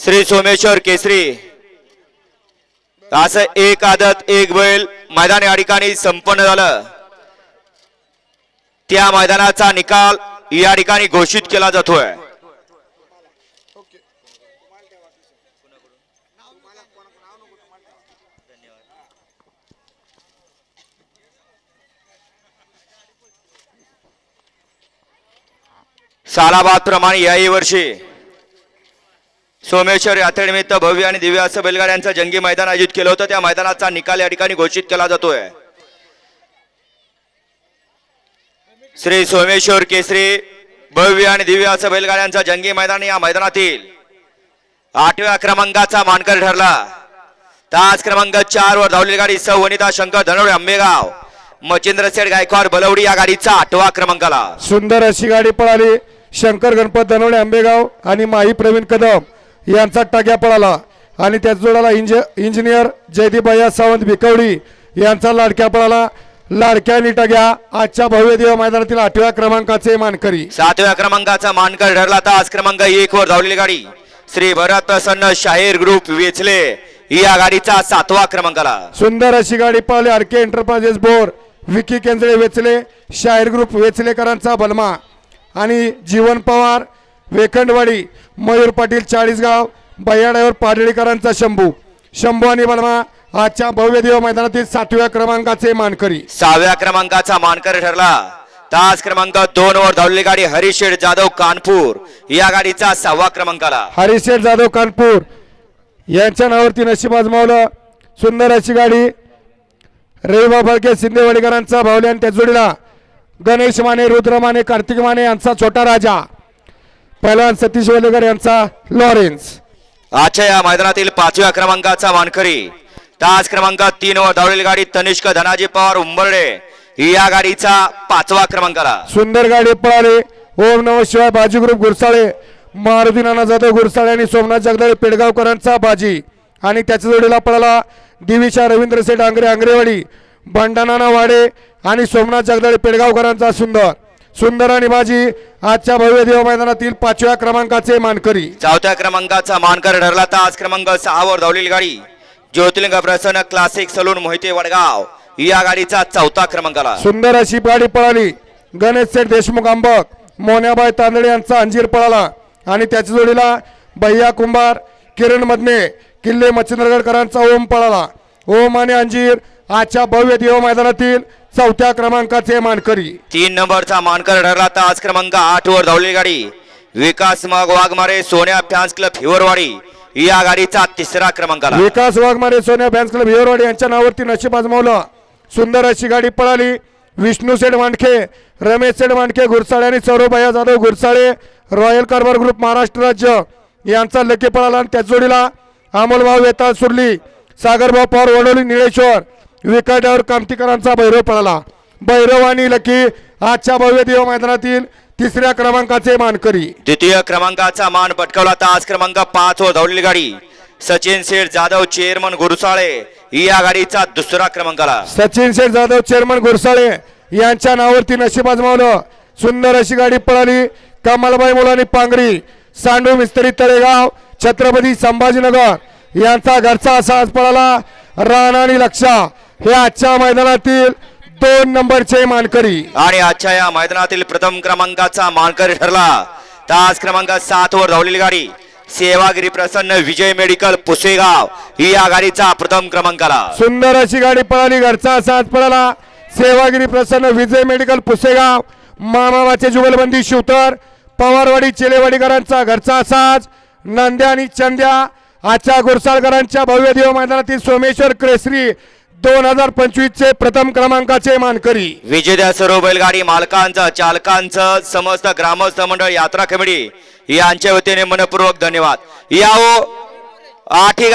श्री सोमेश्वर केसरी. असं एक आदत एक बैल मैदान या ठिकाणी संपन्न झालं. त्या मैदानाचा निकाल या ठिकाणी घोषित केला जातोय. सालाबाद प्रमाणे याही वर्षी सोमेश्वर यात्रेनिमित्त भव्य आणि दिव्य असं बैलगाड्यांचं जंगी मैदान आयोजित केलं होतं. त्या मैदानाचा निकाल या ठिकाणी घोषित केला जातोय. श्री सोमेश्वर केसरी भव्य आणि दिव्य असं बैलगाड्यांचा जंगी मैदान या मैदानातील आठव्या क्रमांकाचा मानकर ठरला. तास क्रमांक चार वर धावलेली गाडी सौ वनिता शंकर धनवडे आंबेगाव मचिंद्र सेठ गायकवाड बलवडी या गाडीचा आठवा क्रमांकाला. सुंदर अशी गाडी पळाली. शंकर गणपत धनवडे आंबेगाव आणि माही प्रवीण कदम. यांचा टाक्या पळाला. आणि त्याच जोडाला इंज इंजिनियर जयदीप भैया सावंत भिकवडी यांचा लाडक्या पळाला. लाडक्या निटाग्या आजच्या भव्य देव मैदानातील आठव्या क्रमांकाचे मानकरी. सातव्या क्रमांकाचा मानकर ठरला तास क्रमांक एक वर धावलेली गाडी. श्री भरत प्रसन्न शाहीर ग्रुप वेचले. या गाडीचा सातवा क्रमांकाला. सुंदर अशी गाडी पळाली R K enterprises Bor Vicky Kendre वेचले. शाहीर ग्रुप वेचलेकरांचा बलमा. आणि जीवन पवार वेखंडवाडी मयूर पाटील चाळीसगाव बयाड्यावर पाडळीकरांचा शंभू. शंभू आणि बलमा आजच्या भव्य देव मैदानातील सातव्या क्रमांकाचे मानकरी. सहाव्या क्रमांकाचा मानकर ठरला. तास क्रमांक दोन वर धावलेली गाडी हरिशेठ जाधव कानपूर. या गाडीचा सहावा क्रमांकाला. हरिशेठ जाधव कानपूर. यांच्या नावावरती नशीब आजमावलं. सुंदर अशी गाडी. रविबा फळके शिंदेवाडीकरांचा भावले आणि त्या जोडीला गणेश माने रुद्र माने कार्तिक माने यांचा छोटा राजा. पहिलवान सतीश वलेकर यांचा लॉरेन्स. आजच्या या मैदानातील पाचव्या क्रमांकाचा मानकरी तास क्रमांक तीन वर धावलेली गाडी तनिष्क धनाजी पवार उंबर्डे. या गाडीचा पाचवा क्रमांकाला. सुंदर गाडी पळाली. ओम नम शिवाय बाजी ग्रुप गुरसाळे मारुती नाना जाधव गुरसाळे आणि सोमनाथ जगदाळे पेडगावकरांचा बाजी. आणि त्याच्या जोडीला पळाला दिविशा रवींद्र सेठ आंग्रे आंग्रेवाडी बंडानाना वाडे आणि सोमनाथ जगदाळे पेडगावकरांचा सुंदर. सुंदर आणि बाजी आजच्या भव्य देव मैदानातील पाचव्या क्रमांकाचे मानकरी. चौथ्या क्रमांकाचा मानकर ठरला तास क्रमांक सहा वर धावलेली गाडी. Jyotirling Prasanna classic salon Mohite Vadgaon. या गाडीचा चौथा क्रमांकाला सुंदर अशी गाडी पळाली. गणेश सेठ देशमुख आंबक मोन्याबाई तांदळे यांचा अंजीर पळाला. आणि त्याच्या जोडीला भैया कुंभार किरण मधने किल्ले मच्छिंद्रगडकरांचा ओम पळाला. ओम आणि अंजीर आजच्या भव्य देव मैदानातील चौथ्या क्रमांकाचे मानकरी. तीन नंबरचा मानकर ठरला तास क्रमांक आठ वर धावलेली गाडी. विकास मग वाघमारे सोन्या फॅन्स क्लब हिवरवाडी. या गाडीचा तिसरा क्रमांकाला विकास वाघमारे सोन्या फॅन्स क्लब हिवरवाडी यांच्या नावावरती नशीब आजमावलं. सुंदर अशी गाडी पळाली. विष्णू सेठ मांडके रमेश सेठ मांडके गुरसाळे आणि सौरभया जाधव गुरसाळे रॉयल कारभार ग्रुप महाराष्ट्र राज्य. यांचा लकी पळाला आणि त्या जोडीला अमोलभाऊ वेताळ सुरली सागरभाऊ पवार वडोली निळेश्वर. विकाट्यावर कामतीकरांचा भैरव पळाला भैरव आणि लकी आजच्या भव्य देव मैदानातील तिसऱ्या क्रमांकाचे मानकरी. द्वितीय क्रमांकाचा मान पटकावला तास क्रमांक पाच वर धावलेली गाडी. सचिन शेठ जाधव चेअरमन गुरुसाळे या गाडीचा दुसरा क्रमांकाला. सचिन शेठ जाधव चेअरमन गुरसाळे यांच्या नावावरती नशीब आजमावलं. सुंदर अशी गाडी पळाली. कमलबाई मुलांनी पांगरी. सांडू मिस्त्री तळेगाव छत्रपती संभाजीनगर यांचा घरचा असा आज पळाला. राण आणि लक्षा. हे आजच्या मैदानातील दोन नंबरचे मानकरी. आणि आजच्या या मैदानातील प्रथम क्रमांकाचा मानकरी ठरला. तास क्रमांक सात वर धावलेली गाडी. सेवागिरी प्रसन्न विजय मेडिकल पुसेगाव. ही या गाडीचा प्रथम क्रमांकाला. सुंदर अशी गाडी पळाली घरचा आज पळाला. सेवागिरी प्रसन्न विजय मेडिकल पुसेगाव. मामाबाचे जुगलबंदी शिवतर पवारवाडी चेलेवाडीकरांचा घरचा असाज नंद्या आणि चंद्या. आजच्या गुरसाळकरांच्या भव्य देव मैदानातील सोमेश्वर क्रेसरी दोन हजार पंचवीस चे प्रथम क्रमांकाचे मानकरी. विजेत्या सर्व बैलगाडी मालकांचं चालकांचं समस्त ग्रामस्थ मंडळ यात्रा कमिटी यांच्या वतीने मनपूर्वक धन्यवाद. याओ आठी